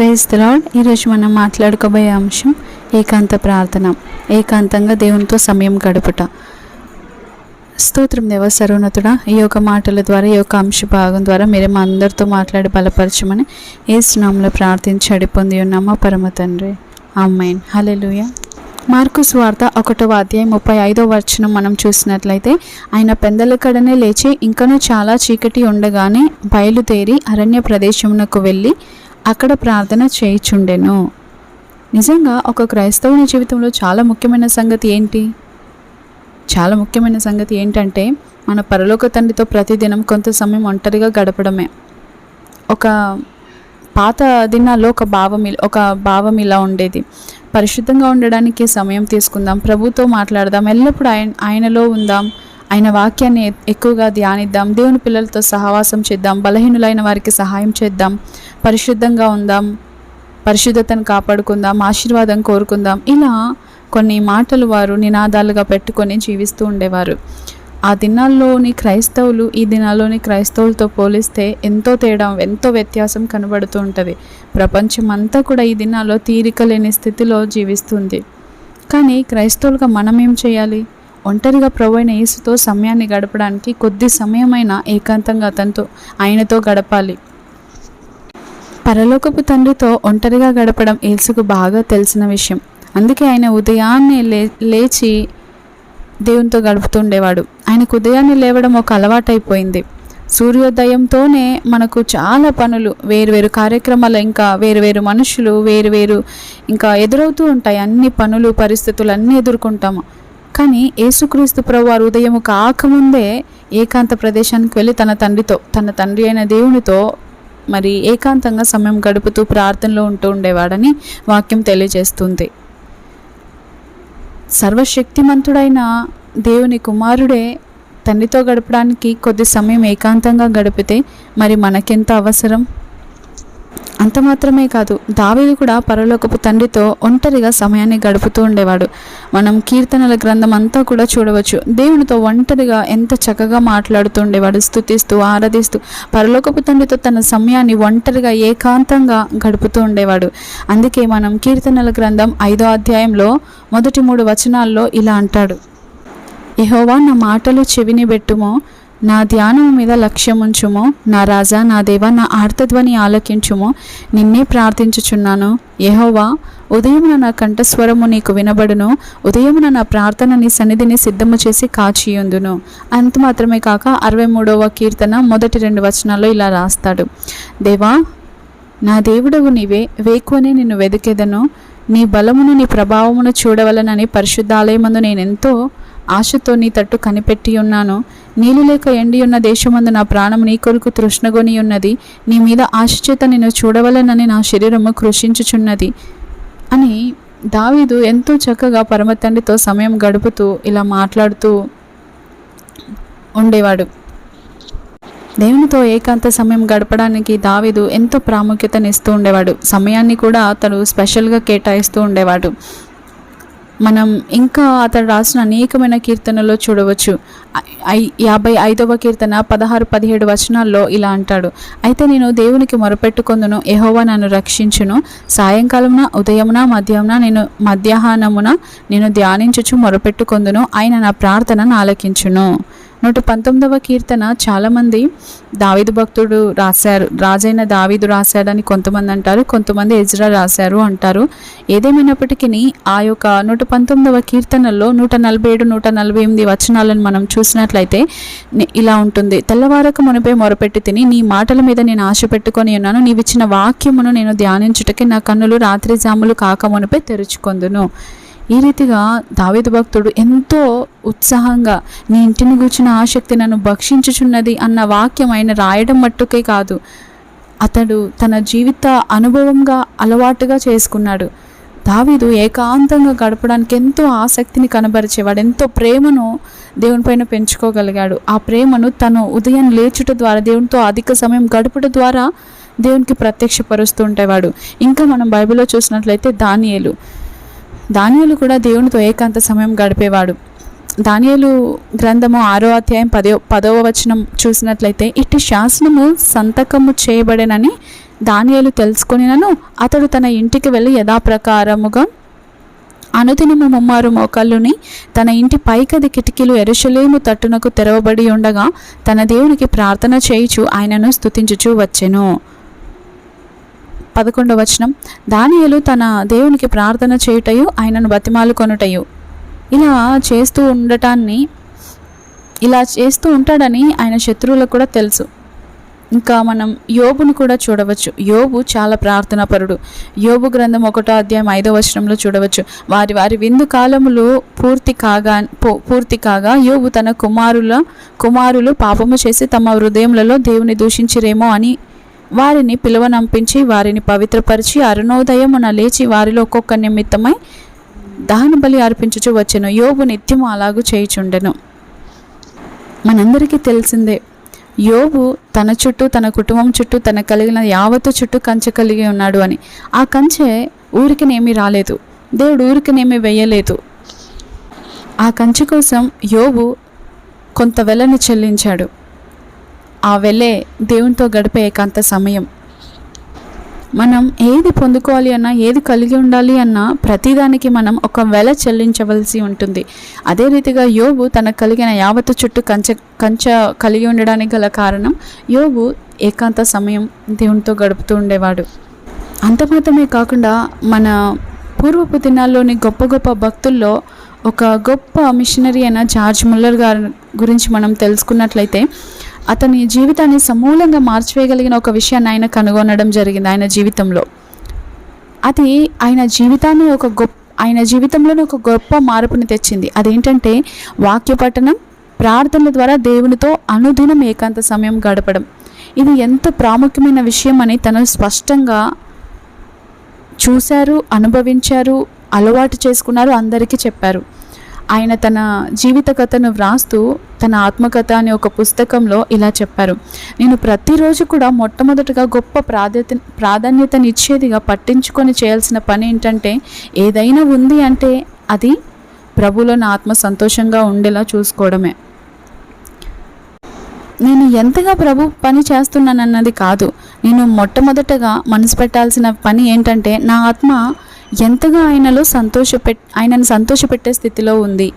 Praise తలాడ్ ఈరోజు మనం మాట్లాడుకోబోయే అంశం ఏకాంత ప్రార్థన. ఏకాంతంగా దేవునితో సమయం గడుపుట. స్తోత్రం దేవ సర్వోన్నతుడ ఈ యొక్క మాటల ద్వారా ఈ యొక్క అంశ భాగం ద్వారా మీరు మా అందరితో మాట్లాడి బలపరచమని ఏ స్నామంలో ప్రార్థించి అడిపొంది ఉన్నామా పరమ తండ్రి. అమ్మాయిన్ హలెలుయ మార్కు స్వార్త ఒకటవ అధ్యాయం ముప్పై ఐదో వచనం మనం చూసినట్లయితే ఆయన పెందల కడనే లేచి ఇంకనూ చాలా చీకటి ఉండగానే బయలుదేరి అరణ్య ప్రదేశమునకు వెళ్ళి అక్కడ ప్రార్థన చేయిచుండెను. నిజంగా ఒక క్రైస్తవుని జీవితంలో చాలా ముఖ్యమైన సంగతి ఏంటి? చాలా ముఖ్యమైన సంగతి ఏంటంటే మన పరలోక తండ్రితో ప్రతిదినం కొంత సమయం ఒంటరిగా గడపడమే. ఒక పాత దినాల్లో ఒక భావం ఒక భావం ఇలా ఉండేది. పరిశుద్ధంగా ఉండడానికి సమయం తీసుకుందాం ప్రభుతో మాట్లాడదాం ఎల్లప్పుడూ ఆయన ఆయనలో ఉందాం ఆయన వాక్యాన్ని ఎక్కువగా ధ్యానిద్దాం. దేవుని పిల్లలతో సహవాసం చేద్దాం. బలహీనులైన వారికి సహాయం చేద్దాం. పరిశుద్ధంగా ఉందాం. పరిశుద్ధతను కాపాడుకుందాం. ఆశీర్వాదం కోరుకుందాం. ఇలా కొన్ని మాటలు వారు నినాదాలుగా పెట్టుకొని జీవిస్తూ ఉండేవారు. ఆ దినాల్లోని క్రైస్తవులు ఈ దినాల్లోని క్రైస్తవులతో పోలిస్తే ఎంతో తేడా ఎంతో వ్యత్యాసం కనబడుతూ ఉంటుంది. ప్రపంచం అంతా కూడా ఈ దినాల్లో తీరిక లేని స్థితిలో జీవిస్తుంది. కానీ క్రైస్తవులుగా మనం ఏం చేయాలి? ఒంటరిగా ప్రభు అయిన యేసుతో సమయాన్ని గడపడానికి కొద్ది సమయమైనా ఏకాంతంగా అతనితో ఆయనతో గడపాలి. పరలోకపు తండ్రితో ఒంటరిగా గడపడం యేసుకు బాగా తెలిసిన విషయం. అందుకే ఆయన ఉదయాన్నే లే లేచి దేవునితో గడుపుతుండేవాడు ఆయనకు ఉదయాన్నే లేవడం ఒక అలవాటైపోయింది. సూర్యోదయంతోనే మనకు చాలా పనులు వేరు వేరు కార్యక్రమాలు ఇంకా వేరు వేరు మనుషులు వేరు వేరు ఇంకా ఎదురవుతూ ఉంటాయి. అన్ని పనులు పరిస్థితులు అన్నీ ఎదుర్కొంటాము. కానీ యేసుక్రీస్తు ప్రభువారు ఉదయం కాకముందే ఏకాంత ప్రదేశానికి వెళ్ళి తన తండ్రితో తన తండ్రి అయిన దేవునితో మరి ఏకాంతంగా సమయం గడుపుతూ ప్రార్థనలో ఉంటూ ఉండేవాడని వాక్యం తెలియజేస్తుంది. సర్వశక్తిమంతుడైన దేవుని కుమారుడే తండ్రితో గడపడానికి కొద్ది సమయం ఏకాంతంగా గడిపితే మరి మనకెంత అవసరం? అంత మాత్రమే కాదు దావీదు కూడా పరలోకపు తండ్రితో ఒంటరిగా సమయాన్ని గడుపుతూ ఉండేవాడు. మనం కీర్తనల గ్రంథం అంతా కూడా చూడవచ్చు. దేవునితో ఒంటరిగా ఎంత చక్కగా మాట్లాడుతూ ఉండేవాడు స్తుతిస్తూ ఆరాధిస్తూ పరలోకపు తండ్రితో తన సమయాన్ని ఒంటరిగా ఏకాంతంగా గడుపుతూ ఉండేవాడు. అందుకే మనం కీర్తనల గ్రంథం ఐదో అధ్యాయంలో మొదటి మూడు వచనాల్లో ఇలా అంటాడు. ఎహోవా నా మాటలు చెవిని పెట్టుమో నా ధ్యానం మీద లక్ష్యముంచుము. నా రాజా నా దేవా నా ఆర్తధ్వని ఆలకించుము. నిన్నే ప్రార్థించుచున్నాను. యహోవా ఉదయమున నా కంఠస్వరము నీకు వినబడును. ఉదయమున నా ప్రార్థన నీ సన్నిధిని సిద్ధము చేసి కాచియుందును. అంత మాత్రమే కాక అరవై మూడవ కీర్తన మొదటి రెండు వచనాల్లో ఇలా రాస్తాడు. దేవా నా దేవుడవు నీవే వేకువనే నిన్ను వెదికెదను. నీ బలమును నీ ప్రభావమును చూడవలనని పరిశుద్ధాలయమందు నేనెంతో ఆశతో నీ తట్టు కనిపెట్టి ఉన్నాను. నీళ్ళు లేక ఎండి ఉన్న దేశమందు నా ప్రాణం నీ కొరకు తృష్ణగొని ఉన్నది. నీ మీద ఆశ చేత చూడవలనని నా శరీరము కృషించుచున్నది. అని దావీదు ఎంతో చక్కగా పరమ తండ్రితో సమయం గడుపుతూ ఇలా మాట్లాడుతూ ఉండేవాడు. దేవునితో ఏకాంత సమయం గడపడానికి దావీదు ఎంతో ప్రాముఖ్యతనిస్తూ ఉండేవాడు. సమయాన్ని కూడా అతడు స్పెషల్గా కేటాయిస్తూ ఉండేవాడు. మనం ఇంకా అతడు రాసిన అనేకమైన కీర్తనలో చూడవచ్చు. యాభై ఐదవ కీర్తన పదహారు పదిహేడు వచనాల్లో ఇలా అంటాడు. అయితే నేను దేవునికి మొరపెట్టుకొందును ఎహోవా నన్ను రక్షించును. సాయంకాలమున ఉదయమున మధ్యాహ్న నేను మధ్యాహ్నమున నేను ధ్యానించుచు మొరపెట్టుకొందును. ఆయన నా ప్రార్థనను ఆలకించును నూట పంతొమ్మిదవ కీర్తన చాలామంది దావీదు భక్తుడు రాశారు. రాజైన దావీదు రాశాడని కొంతమంది అంటారు కొంతమంది ఎజ్రా రాశారు అంటారు. ఏదేమైనప్పటికీ ఆ యొక్క నూట పంతొమ్మిదవ కీర్తనల్లో నూట నలభై ఏడు నూట నలభై ఎనిమిది వచనాలను మనం చూసినట్లయితే ఇలా ఉంటుంది. తెల్లవారక మునిపై మొరపెట్టి తిని నీ మాటల మీద నేను ఆశ పెట్టుకొని ఉన్నాను. నీవిచ్చిన వాక్యమును నేను ధ్యానించుటకి నా కన్నులు రాత్రి జాములు కాక మునిపై తెరుచుకొందును. ఈ రీతిగా దావేదు భక్తుడు ఎంతో ఉత్సాహంగా నీ ఇంటిని కూర్చున్న ఆసక్తి నన్ను భక్షించుచున్నది అన్న వాక్యం ఆయన రాయడం మట్టుకే కాదు. అతడు తన జీవిత అనుభవంగా అలవాటుగా చేసుకున్నాడు. దావీదు ఏకాంతంగా గడపడానికి ఎంతో ఆసక్తిని కనబరిచేవాడు. ఎంతో ప్రేమను దేవునిపైన పెంచుకోగలిగాడు. ఆ ప్రేమను తను ఉదయం లేచుట ద్వారా దేవునితో అధిక సమయం గడుపుట ద్వారా దేవునికి ప్రత్యక్షపరుస్తూ ఉండేవాడు. ఇంకా మనం బైబిల్లో చూసినట్లయితే దానియేలు. దానియులు కూడా దేవునితో ఏకాంత సమయం గడిపేవాడు. దానియలు గ్రంథము ఆరో అధ్యాయం పదో పదవ వచనం చూసినట్లయితే ఇట్టి శాసనము సంతకము చేయబడేనని దానియలు తెలుసుకొనినను అతడు తన ఇంటికి వెళ్ళి యథాప్రకారముగా అనుదినము ముమ్మారు మోకాళ్ళుని తన ఇంటి పైకది కిటికీలు ఎరుషలేము తట్టునకు తెరవబడి ఉండగా తన దేవునికి ప్రార్థన చేయుచు ఆయనను స్తుతించుచూ వచ్చెను. పదకొండవ వచనం. దానియలు తన దేవునికి ప్రార్థన చేయుటయు ఆయనను బతిమాలు కొనుటయు ఇలా చేస్తూ ఉండటాన్ని ఇలా చేస్తూ ఉంటాడని ఆయన శత్రువులకు కూడా తెలుసు. ఇంకా మనం యోబుని కూడా చూడవచ్చు. యోబు చాలా ప్రార్థనాపరుడు. యోబు గ్రంథం ఒకటో అధ్యాయం ఐదో వచనంలో చూడవచ్చు. వారి వారి విందు కాలములు పూర్తి కాగా పూర్తి కాగా యోబు తన కుమారుల కుమారులు పాపము చేసి తమ హృదయములలో దేవుని దూషించిరేమో అని వారిని పిలువనంపించి వారిని పవిత్రపరిచి అరుణోదయమున లేచి వారిలో ఒక్కొక్క నిమిత్తమై దహన బలి అర్పించుచు వచ్చెను. యోబు నిత్యము అలాగూ చేయుచుండెను. మనందరికీ తెలిసిందే యోబు తన చుట్టూ తన కుటుంబం చుట్టూ తన కలిగిన యావత్తు చుట్టూ కంచె కలిగి ఉన్నాడు అని. ఆ కంచె ఊరికినేమీ రాలేదు. దేవుడు ఊరికినేమీ వేయలేదు ఆ కంచె కోసం యోబు కొంత వెలని చెల్లించాడు. ఆ వెళ్ళే దేవునితో గడిపే ఏకాంత సమయం. మనం ఏది పొందుకోవాలి అన్నా ఏది కలిగి ఉండాలి అన్నా ప్రతిదానికి మనం ఒక వెల చెల్లించవలసి ఉంటుంది. అదే రీతిగా యోబు తనకు కలిగిన యావత్తు చుట్టూ కంచె కంచె కలిగి ఉండడానికి గల కారణం యోబు ఏకాంత సమయం దేవునితో గడుపుతూ ఉండేవాడు. అంత మాత్రమే కాకుండా మన పూర్వపు దినాల్లోని గొప్ప గొప్ప భక్తుల్లో ఒక గొప్ప మిషనరీ అయిన జార్జ్ ముల్లర్ గారి గురించి మనం తెలుసుకున్నట్లయితే అతని జీవితాన్ని సమూలంగా మార్చివేయగలిగిన ఒక విషయాన్ని ఆయన కనుగొనడం జరిగింది ఆయన జీవితంలో. అది ఆయన జీవితాన్ని ఒక గొప్ప ఆయన జీవితంలోనే ఒక గొప్ప మార్పుని తెచ్చింది. అదేంటంటే వాక్య పఠనం ప్రార్థనల ద్వారా దేవునితో అనుదినం ఏకాంత సమయం గడపడం. ఇది ఎంత ప్రాముఖ్యమైన విషయం అని తను స్పష్టంగా చూశారు అనుభవించారు అలవాటు చేసుకున్నారు అందరికీ చెప్పారు. ఆయన తన జీవిత కథను వ్రాస్తూ తన ఆత్మకథ అనే ఒక పుస్తకంలో ఇలా చెప్పారు. నేను ప్రతిరోజు కూడా మొట్టమొదటిగా గొప్ప ప్రాధాన్యత ప్రాధాన్యతనిచ్చేదిగా పట్టించుకొని చేయాల్సిన పని ఏంటంటే ఏదైనా ఉంది అంటే అది ప్రభులో నా ఆత్మ సంతోషంగా ఉండేలా చూసుకోవడమే. నేను ఎంతగా ప్రభు పని చేస్తున్నానన్నది కాదు. నేను మొట్టమొదటగా మనసు పెట్టాల్సిన పని ఏంటంటే నా ఆత్మ ఎంతగా ఆయనలో సంతోషపె ఆయనను సంతోషపెట్టే స్థితిలో ఉంది.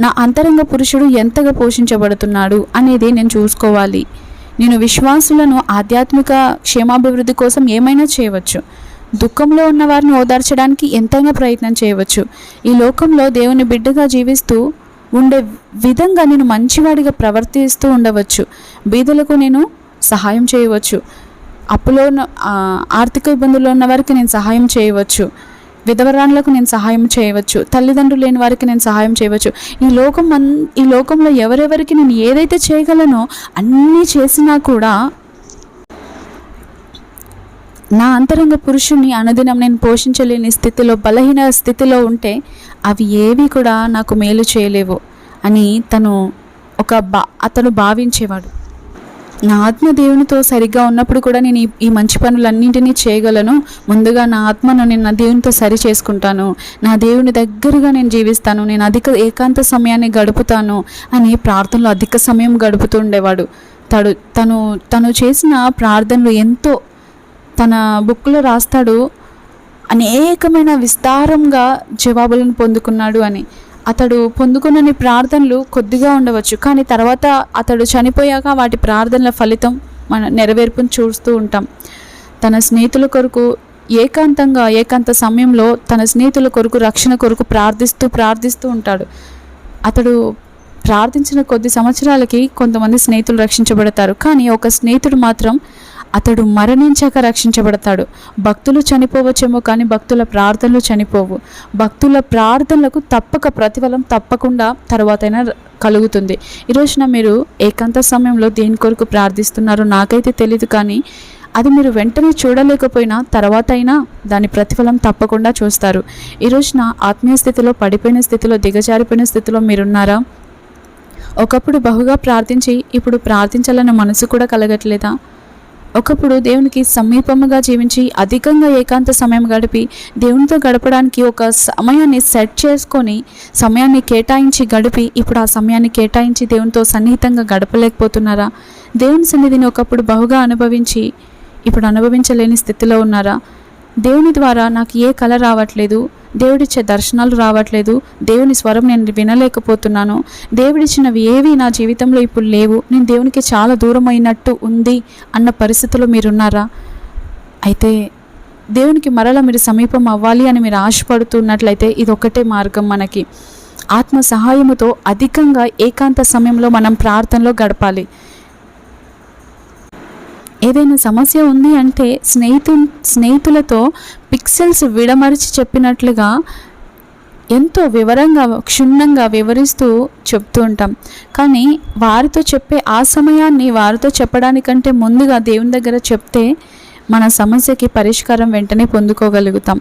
నా అంతరంగ పురుషుడు ఎంతగా పోషించబడుతున్నాడు అనేది నేను చూసుకోవాలి. నేను విశ్వాసులను ఆధ్యాత్మిక క్షేమాభివృద్ధి కోసం ఏమైనా చేయవచ్చు. దుఃఖంలో ఉన్న వారిని ఓదార్చడానికి ఎంతైనా ప్రయత్నం చేయవచ్చు. ఈ లోకంలో దేవుని బిడ్డగా జీవిస్తూ ఉండే విధంగా నేను మంచివాడిగా ప్రవర్తిస్తూ ఉండవచ్చు. బీదలకు నేను సహాయం చేయవచ్చు. అప్పులో ఉన్న ఆర్థిక ఇబ్బందుల్లో ఉన్న వారికి నేను సహాయం చేయవచ్చు. విధవరాన్లకు నేను సహాయం చేయవచ్చు తల్లిదండ్రులు లేని వారికి నేను సహాయం చేయవచ్చు. ఈ లోకం అన్ ఈ లోకంలో ఎవరెవరికి నేను ఏదైతే చేయగలనో అన్నీ చేసినా కూడా నా అంతరంగ పురుషుని అనుదినం నేను పోషించలేని స్థితిలో బలహీన స్థితిలో ఉంటే అవి ఏవి కూడా నాకు మేలు చేయలేవు అని తను ఒక బా అతను భావించేవాడు. నా ఆత్మ దేవునితో సరిగ్గా ఉన్నప్పుడు కూడా నేను ఈ- ఈ మంచి పనులన్నింటినీ చేయగలను. ముందుగా నా ఆత్మను నేను నా దేవునితో సరి చేసుకుంటాను. నా దేవుని దగ్గరగా నేను జీవిస్తాను. నేను అధిక ఏకాంత సమయాన్ని గడుపుతాను అని ప్రార్థనలో అధిక సమయం గడుపుతూ ఉండేవాడు తడు తను తను చేసిన ప్రార్థనలు ఎంతో తన బుక్లో రాస్తాడు. అనేకమైన విస్తారంగా జవాబులను పొందుకున్నాడు అని. అతడు పొందుకున్నని ప్రార్థనలు కొద్దిగా ఉండవచ్చు కానీ తర్వాత అతడు చనిపోయాక వాటి ప్రార్థనల ఫలితం మన నెరవేర్పును చూస్తూ ఉంటాం. తన స్నేహితుల కొరకు ఏకాంతంగా ఏకాంత సమయంలో తన స్నేహితుల కొరకు రక్షణ కొరకు ప్రార్థిస్తూ ప్రార్థిస్తూ ఉంటాడు. అతడు ప్రార్థించిన కొద్ది సంవత్సరాలకి కొంతమంది స్నేహితులు రక్షించబడతారు కానీ ఒక స్నేహితుడు మాత్రం అతడు మరణించాక రక్షించబడతాడు. భక్తులు చనిపోవచ్చేమో కానీ భక్తుల ప్రార్థనలు చనిపోవు. భక్తుల ప్రార్థనలకు తప్పక ప్రతిఫలం తప్పకుండా తర్వాతైనా కలుగుతుంది. ఈరోజున మీరు ఏకాంత సమయంలో దేని కొరకు ప్రార్థిస్తున్నారో నాకైతే తెలియదు కానీ అది మీరు వెంటనే చూడలేకపోయినా తర్వాత అయినా దాని ప్రతిఫలం తప్పకుండా చూస్తారు. ఈ రోజున ఆత్మీయ స్థితిలో పడిపోయిన స్థితిలో దిగజారిపోయిన స్థితిలో మీరున్నారా? ఒకప్పుడు బహుగా ప్రార్థించి ఇప్పుడు ప్రార్థించాలన్న మనసు కూడా కలగట్లేదా? ఒకప్పుడు దేవునికి సమీపముగా జీవించి అధికంగా ఏకాంత సమయం గడిపి దేవునితో గడపడానికి ఒక సమయాన్ని సెట్ చేసుకొని సమయాన్ని కేటాయించి గడిపి ఇప్పుడు ఆ సమయాన్ని కేటాయించి దేవునితో సన్నిహితంగా గడపలేకపోతున్నారా? దేవుని సన్నిధిని ఒకప్పుడు బహుగా అనుభవించి ఇప్పుడు అనుభవించలేని స్థితిలో ఉన్నారా? దేవుని ద్వారా నాకు ఏ కళ రావట్లేదు దేవుడిచ్చే దర్శనాలు రావట్లేదు దేవుని స్వరం నేను వినలేకపోతున్నాను. దేవుడిచ్చినవి ఏవి నా జీవితంలో ఇప్పుడు లేవు. నేను దేవునికి చాలా దూరం అయినట్టు ఉంది అన్న పరిస్థితిలో మీరున్నారా? అయితే దేవునికి మరలా మీరు సమీపం అవ్వాలి అని మీరు ఆశపడుతున్నట్లయితే ఇది ఒకటే మార్గం మనకి. ఆత్మ సహాయముతో అధికంగా ఏకాంత సమయంలో మనం ప్రార్థనలో గడపాలి. ఏదైనా సమస్య ఉంది అంటే స్నేహితు స్నేహితులతో పిక్సెల్స్ విడమరిచి చెప్పినట్లుగా ఎంతో వివరంగా క్షుణ్ణంగా వివరిస్తూ చెప్తూ ఉంటాం. కానీ వారితో చెప్పే ఆ సమయాన్ని వారితో చెప్పడానికంటే ముందుగా దేవుని దగ్గర చెప్తే మన సమస్యకి పరిష్కారం వెంటనే పొందుకోగలుగుతాం.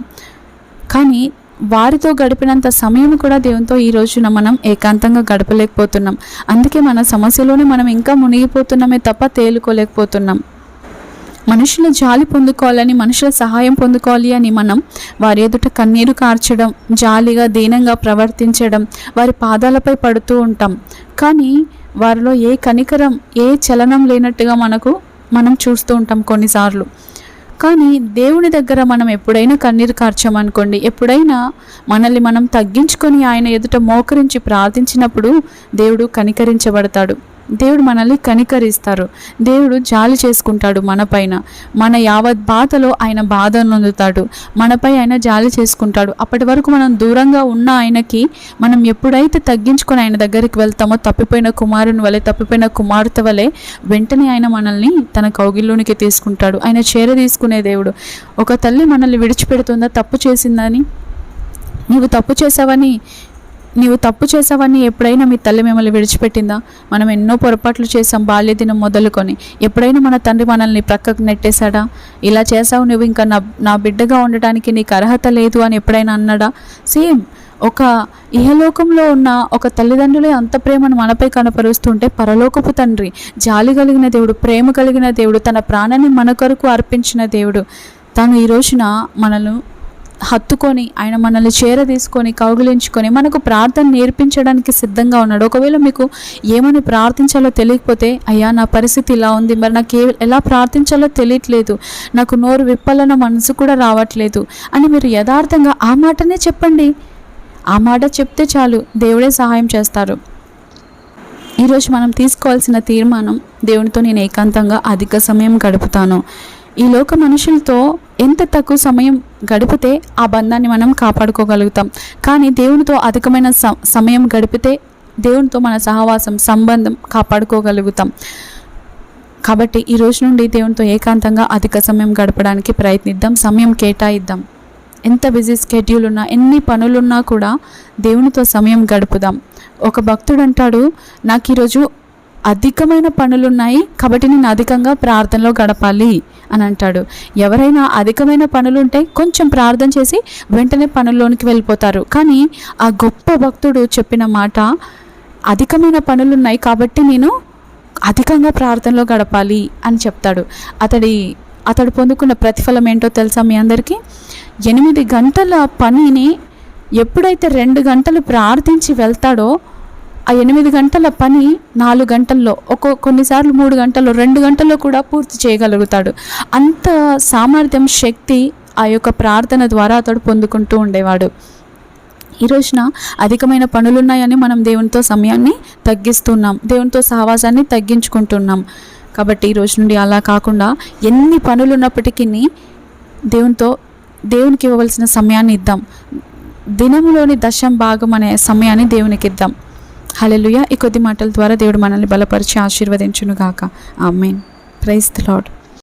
కానీ వారితో గడిపినంత సమయం కూడా దేవునితో ఈ రోజున మనం ఏకాంతంగా గడపలేకపోతున్నాం. అందుకే మన సమస్యలోనే మనం ఇంకా మునిగిపోతున్నామే తప్ప తేలుకోలేకపోతున్నాం. మనుషుల జాలి పొందుకోవాలని మనుషుల సహాయం పొందుకోవాలి అని మనం వారి ఎదుట కన్నీరు కార్చడం జాలిగా దీనంగా ప్రవర్తించడం వారి పాదాలపై పడుతూ ఉంటాం. కానీ వారిలో ఏ కనికరం ఏ చలనం లేనట్టుగా మనకు మనం చూస్తూ ఉంటాం కొన్నిసార్లు. కానీ దేవుని దగ్గర మనం ఎప్పుడైనా కన్నీరు కార్చామనుకోండి ఎప్పుడైనా మనల్ని మనం తగ్గించుకొని ఆయన ఎదుట మోకరించి ప్రార్థించినప్పుడు దేవుడు కనికరించబడతాడు. దేవుడు మనల్ని కనికరిస్తారు. దేవుడు జాలి చేసుకుంటాడు మనపైన మన యావత్ బాధలో ఆయన బాధ నొందుతాడు. మనపై ఆయన జాలి చేసుకుంటాడు. అప్పటి వరకు మనం దూరంగా ఉన్న ఆయనకి మనం ఎప్పుడైతే తగ్గించుకొని ఆయన దగ్గరికి వెళ్తామో తప్పిపోయిన కుమారుని వలె తప్పిపోయిన కుమార్తె వలె వెంటనే ఆయన మనల్ని తన కౌగిల్లోనికి తీసుకుంటాడు. ఆయన చేర తీసుకునే దేవుడు. ఒక తల్లి మనల్ని విడిచిపెడుతుందా? తప్పు చేసిందని? నీవు తప్పు చేసావని నీవు తప్పు చేసావని ఎప్పుడైనా మీ తల్లి మిమ్మల్ని విడిచిపెట్టిందా? మనం ఎన్నో పొరపాట్లు చేసాం బాల్య దినం మొదలుకొని. ఎప్పుడైనా మన తండ్రి మనల్ని ప్రక్కకు నెట్టేశాడా? ఇలా చేసావు నువ్వు ఇంకా నా నా బిడ్డగా ఉండటానికి నీకు అర్హత లేదు అని ఎప్పుడైనా అన్నాడా? సేమ్. ఒక ఇహలోకంలో ఉన్న ఒక తల్లిదండ్రులే అంత ప్రేమను మనపై కనపరుస్తుంటే పరలోకపు తండ్రి జాలి కలిగిన దేవుడు ప్రేమ కలిగిన దేవుడు తన ప్రాణాన్ని మన కొరకు అర్పించిన దేవుడు. తను ఈ రోజున మనల్ని హత్తుకొని ఆయన మనల్ని చేర తీసుకొని కౌగిలించుకొని మనకు ప్రార్థన నేర్పించడానికి సిద్ధంగా ఉన్నాడు. ఒకవేళ మీకు ఏమని ప్రార్థించాలో తెలియకపోతే అయ్యా నా పరిస్థితి ఇలా ఉంది. మరి నాకు ఏ ఎలా ప్రార్థించాలో తెలియట్లేదు. నాకు నోరు విప్పాలన్న మనసు కూడా రావట్లేదు. అని మీరు యథార్థంగా ఆ మాటనే చెప్పండి. ఆ మాట చెప్తే చాలు. దేవుడే సహాయం చేస్తారు. ఈరోజు మనం తీసుకోవాల్సిన తీర్మానం దేవునితో నేను ఏకాంతంగా అధిక సమయం గడుపుతాను. ఈ లోక మనుషులతో ఎంత తక్కువ సమయం గడిపితే ఆ బంధాన్ని మనం కాపాడుకోగలుగుతాం. కానీ దేవునితో అధికమైన స- సమయం గడిపితే దేవునితో మన సహవాసం సంబంధం కాపాడుకోగలుగుతాం. కాబట్టి ఈ రోజు నుండి దేవునితో ఏకాంతంగా అధిక సమయం గడపడానికి ప్రయత్నిద్దాం సమయం కేటాయిద్దాం. ఎంత బిజీ స్కెడ్యూల్ ఉన్నా ఎన్ని పనులున్నా కూడా దేవునితో సమయం గడుపుదాం. ఒక భక్తుడు అంటాడు నాకు ఈరోజు అధికమైన పనులున్నాయి కాబట్టి నేను అధికంగా ప్రార్థనలో గడపాలి. అని అంటాడు. ఎవరైనా అధికమైన పనులుంటే కొంచెం ప్రార్థన చేసి వెంటనే పనుల్లోనికి వెళ్ళిపోతారు. కానీ ఆ గొప్ప భక్తుడు చెప్పిన మాట అధికమైన పనులున్నాయి కాబట్టి నేను అధికంగా ప్రార్థనలో గడపాలి అని చెప్తాడు. అతడి అతడు పొందుకున్న ప్రతిఫలం ఏంటో తెలుసా మీ అందరికీ? ఎనిమిది గంటల పనిని ఎప్పుడైతే రెండు గంటలు ప్రార్థించి వెళ్తాడో ఆ ఎనిమిది గంటల పని నాలుగు గంటల్లో ఒక్కో కొన్నిసార్లు మూడు గంటల్లో రెండు గంటల్లో కూడా పూర్తి చేయగలుగుతాడు. అంత సామర్థ్యం శక్తి ఆ యొక్క ప్రార్థన ద్వారా అతడు పొందుకుంటూ ఉండేవాడు. ఈ రోజున అధికమైన పనులున్నాయని మనం దేవునితో సమయాన్ని తగ్గిస్తున్నాం దేవునితో సహవాసాన్ని తగ్గించుకుంటున్నాం. కాబట్టి ఈ రోజు నుండి అలా కాకుండా ఎన్ని పనులున్నప్పటికీ దేవునితో దేవునికి ఇవ్వవలసిన సమయాన్ని ఇద్దాం. దినములోని దశం భాగం అనే సమయాన్ని దేవునికి ఇద్దాం. హల్లెలూయా. ఈ కొద్ది మాటల ద్వారా దేవుడు మనల్ని బలపరిచి ఆశీర్వదించును గాక ఆమెన్. Praise the lord